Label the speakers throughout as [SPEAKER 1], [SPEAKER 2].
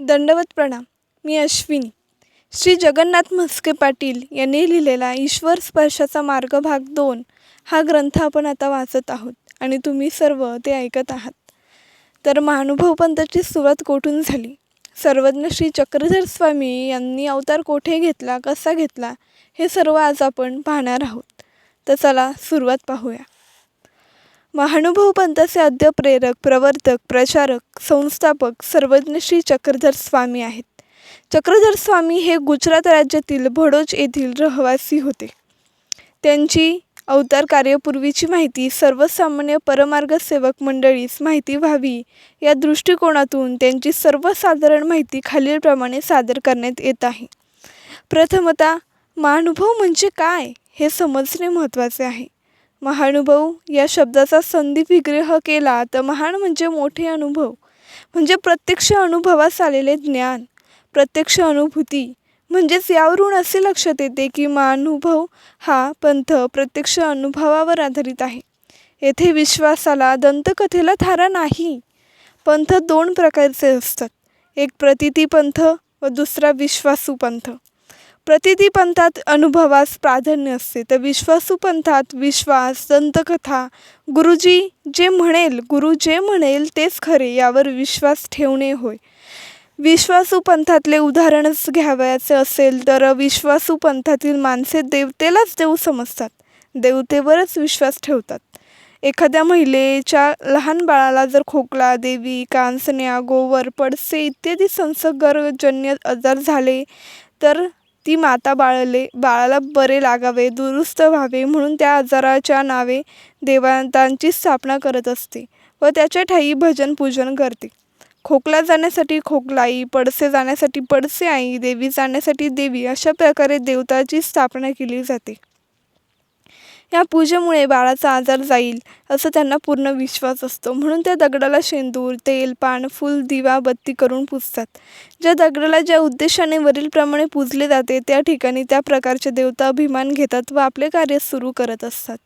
[SPEAKER 1] दंडवत प्रणाम. मी अश्विनी. श्री जगन्नाथ म्हस्के पाटील यांनी लिहिलेला ईश्वर स्पर्शाचा मार्ग भाग दोन हा ग्रंथ आपण आता वाचत आहोत आणि तुम्ही सर्व ते ऐकत आहात. तर महानुभव पंथाची सुरुवात कोठून झाली? सर्वज्ञ श्री चक्रधर स्वामी यांनी अवतार कोठे घेतला कसा घेतला हे सर्व आज आपण पाहणार आहोत. तर चला सुरुवात पाहूया. महानुभव पंथाचे आद्य प्रेरक प्रवर्तक प्रचारक संस्थापक सर्वज्ञ श्री चक्रधर स्वामी आहेत. चक्रधर स्वामी हे गुजरात राज्यातील भडोच येथील रहिवासी होते. त्यांची अवतार कार्यपूर्वीची माहिती सर्वसामान्य परमार्ग सेवक मंडळीस माहिती व्हावी या दृष्टिकोनातून त्यांची सर्वसाधारण माहिती खालीलप्रमाणे सादर करण्यात येत आहे. प्रथमतः महानुभव म्हणजे काय हे समजणे महत्त्वाचे आहे. महानुभव या शब्दाचा संधी विग्रह केला तर महान म्हणजे मोठे अनुभव. म्हणजे प्रत्यक्ष अनुभवास आलेले ज्ञान प्रत्यक्ष अनुभूती. म्हणजेच यावरून असे लक्षात येते की महानुभव हा पंथ प्रत्यक्ष अनुभवावर आधारित आहे. येथे विश्वासाला दंतकथेला थारा नाही. पंथ दोन प्रकारचे असतात. एक प्रतिती पंथ व दुसरा विश्वासू पंथ. प्रतिती पंथात अनुभवास प्राधान्य असते. तर विश्वासू पंथात विश्वास दंतकथा गुरुजी जे म्हणेल गुरु जे म्हणेल तेच खरे यावर विश्वास ठेवणे होय. विश्वासू पंथातले उदाहरणच घ्यावयाचे असेल तर विश्वासू पंथातील माणसे देवतेलाच देव समजतात. देवतेवरच विश्वास ठेवतात. एखाद्या महिलेच्या लहान बाळाला जर खोकला देवी कांसण्या गोवर पडसे इत्यादी संसर्गजन्य आजार झाले तर ती माता बाळले बाळाला बरे लागावे दुरुस्त व्हावे म्हणून त्या आजाराच्या नावे देवतांची स्थापना करत असते व त्याच्या ठायी भजन पूजन करते. खोकला जाण्यासाठी खोकलाई पडसे जाण्यासाठी पडसे आई देवी जाण्यासाठी देवी अशा प्रकारे देवताची स्थापना केली जाते. या पूजेमुळे बाळाचा आजार जाईल असं त्यांना पूर्ण विश्वास असतो. म्हणून त्या दगडाला शेंदूर तेल पान फूल दिवा बत्ती करून पूजतात. ज्या दगडाला ज्या उद्देशाने वरीलप्रमाणे पूजले जाते त्या ठिकाणी त्या प्रकारचे देवता अभिमान घेतात व आपले कार्य सुरू करत असतात.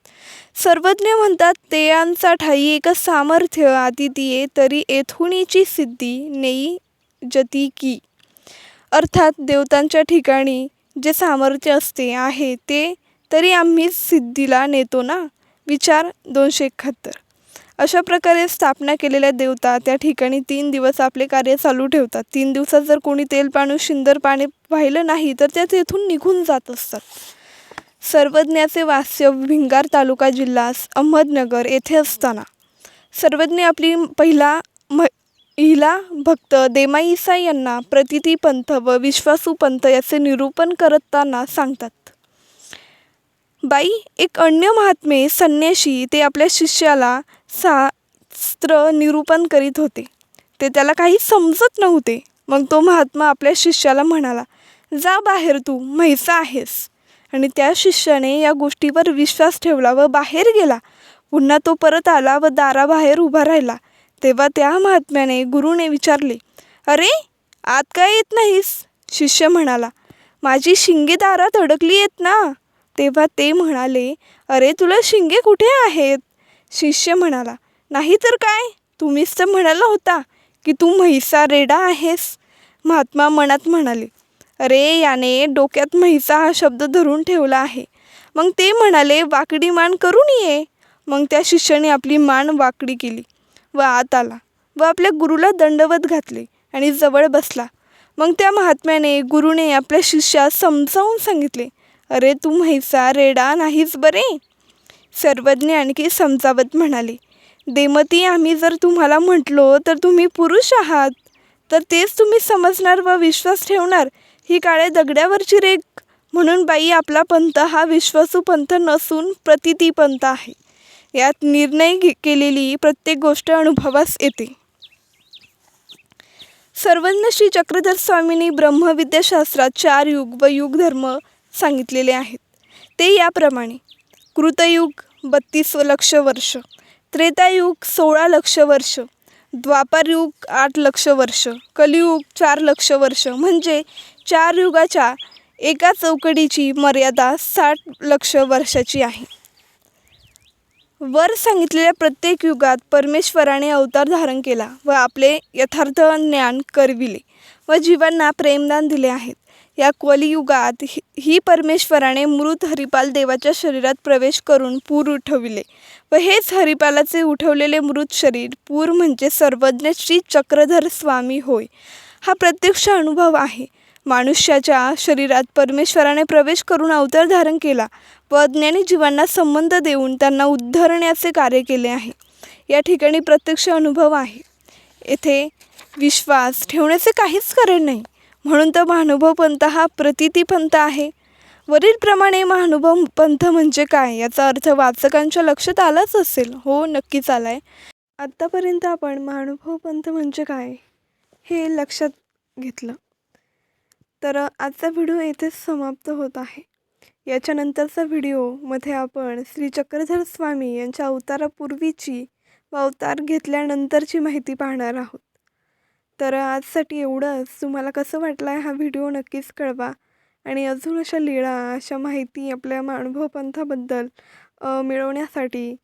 [SPEAKER 1] सर्वज्ञ म्हणतात तेयांचा ठाई एक सामर्थ्य आदितीये तरी येथुनीची सिद्धी नेई जती की. अर्थात देवतांच्या ठिकाणी जे सामर्थ्य असते आहे ते तरी आम्ही सिद्धीला नेतो ना? विचार दोनशे एकाहत्तर. अशा प्रकारे स्थापना केलेल्या देवता त्या ठिकाणी तीन दिवस आपले कार्य चालू ठेवतात. तीन दिवसात जर कोणी तेल पाणू शिंदर पाणी वाहिलं नाही तर त्या तेथून निघून जात असतात. सर्वज्ञाचे वास्य भिंगार तालुका जिल्हा अहमदनगर येथे असताना. सर्वज्ञ आपली पहिला महिला भक्त देमाईसा यांना प्रतिती पंथ व विश्वासू पंथ याचे निरूपण करताना सांगतात. बाई एक अन्य महात्मे संन्याशी ते आपल्या शिष्याला शास्त्र निरूपण करीत होते. ते त्याला काही समजत नव्हते. मग तो महात्मा आपल्या शिष्याला म्हणाला जा बाहेर तू म्हैसा आहेस. आणि त्या शिष्याने या गोष्टीवर विश्वास ठेवला व बाहेर गेला. पुन्हा तो परत आला व दाराबाहेर उभा राहिला. तेव्हा त्या महात्म्याने गुरुने विचारले अरे आत काय येत नाहीस? शिष्य म्हणाला माझी शिंगे दारात अडकली आहेत ना. तेव्हा ते म्हणाले अरे तुला शिंगे कुठे आहेत? शिष्य म्हणाला नाही तर काय? तुम्हीच तर म्हणाला होता की तू म्हैसा रेडा आहेस. महात्मा मनात म्हणाले अरे याने डोक्यात म्हैसा हा शब्द धरून ठेवला आहे. मग ते म्हणाले वाकडी मान करून ये. मग त्या शिष्याने आपली मान वाकडी केली. व आत आला व आपल्या गुरुला दंडवत घातले आणि जवळ बसला. मग त्या महात्म्याने गुरुने आपल्या शिष्यास समजावून सांगितले अरे तू म्हैसा रेडा नाहीच बरे? सर्वज्ञ आणखी समजावत म्हणाले. देमती आम्ही जर तुम्हाला म्हटलो तर तुम्ही पुरुष आहात. तर तेच तुम्ही समजणार व विश्वास ठेवणार. ही काळ्या दगड्यावरची रेख. म्हणून बाई आपला पंथ हा विश्वासू पंथ नसून प्रतिती पंथ आहे. यात निर्णय केलेली प्रत्येक गोष्ट अनुभवास येते. सर्वज्ञ श्री चक्रधर स्वामींनी ब्रह्मविद्याशास्त्रात चार युग व युग धर्म सांगितलेले आहेत. ते याप्रमाणे कृतयुग बत्तीस लक्ष वर्ष त्रेतायुग सोळा लक्ष वर्ष द्वापारयुग आठ लक्ष वर्ष कलियुग चार लक्ष वर्ष म्हणजे चार युगाच्या एका चौकडीची मर्यादा साठ लक्ष वर्षाची आहे. वर सांगितलेल्या प्रत्येक युगात परमेश्वराने अवतार धारण केला व आपले यथार्थ ज्ञान करविले व जीवांना प्रेमदान दिले आहेत. या कलियुगात ही ही परमेश्वराने मृत हरिपाल देवाच्या शरीरात प्रवेश करून पूर उठविले व हेच हरिपालाचे उठवलेले मृत शरीर पूर म्हणजे सर्वज्ञ श्री चक्रधर स्वामी होय. हा प्रत्यक्ष अनुभव आहे. मनुष्याच्या शरीरात परमेश्वराने प्रवेश करून अवतार धारण केला व अज्ञानी जीवांना संबंध देऊन त्यांना उद्धरण्याचे कार्य केले आहे. या ठिकाणी प्रत्यक्ष अनुभव आहे. येथे विश्वास ठेवण्याचे काहीच कारण नाही. म्हणून तर महानुभव पंथ हा प्रतिती पंथ आहे. वरीलप्रमाणे महानुभव पंथ म्हणजे काय? याचा अर्थ वाचकांच्या लक्षात आलाच असेल. हो नक्कीच आला आहे आत्तापर्यंत आपण महानुभव पंथ म्हणजे काय हे लक्षात घेतलं. तर आजचा व्हिडिओ येथेच समाप्त होत आहे. याच्यानंतरचा व्हिडिओमध्ये आपण श्री चक्रधर स्वामी यांच्या अवतारापूर्वीची व अवतार घेतल्यानंतरची माहिती पाहणार आहोत. तर आजसाठी एवढंच. तुम्हाला कसं वाटलं आहे हा व्हिडिओ नक्कीच कळवा. आणि अजून अशा लीळा अशा माहिती आपल्या अनुभव पंथाबद्दल मिळवण्यासाठी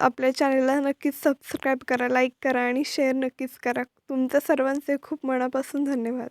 [SPEAKER 1] आपल्या चॅनलला नक्कीच सबस्क्राईब करा लाईक करा आणि शेअर नक्कीच करा. तुमचं सर्वांचे खूप मनापासून धन्यवाद.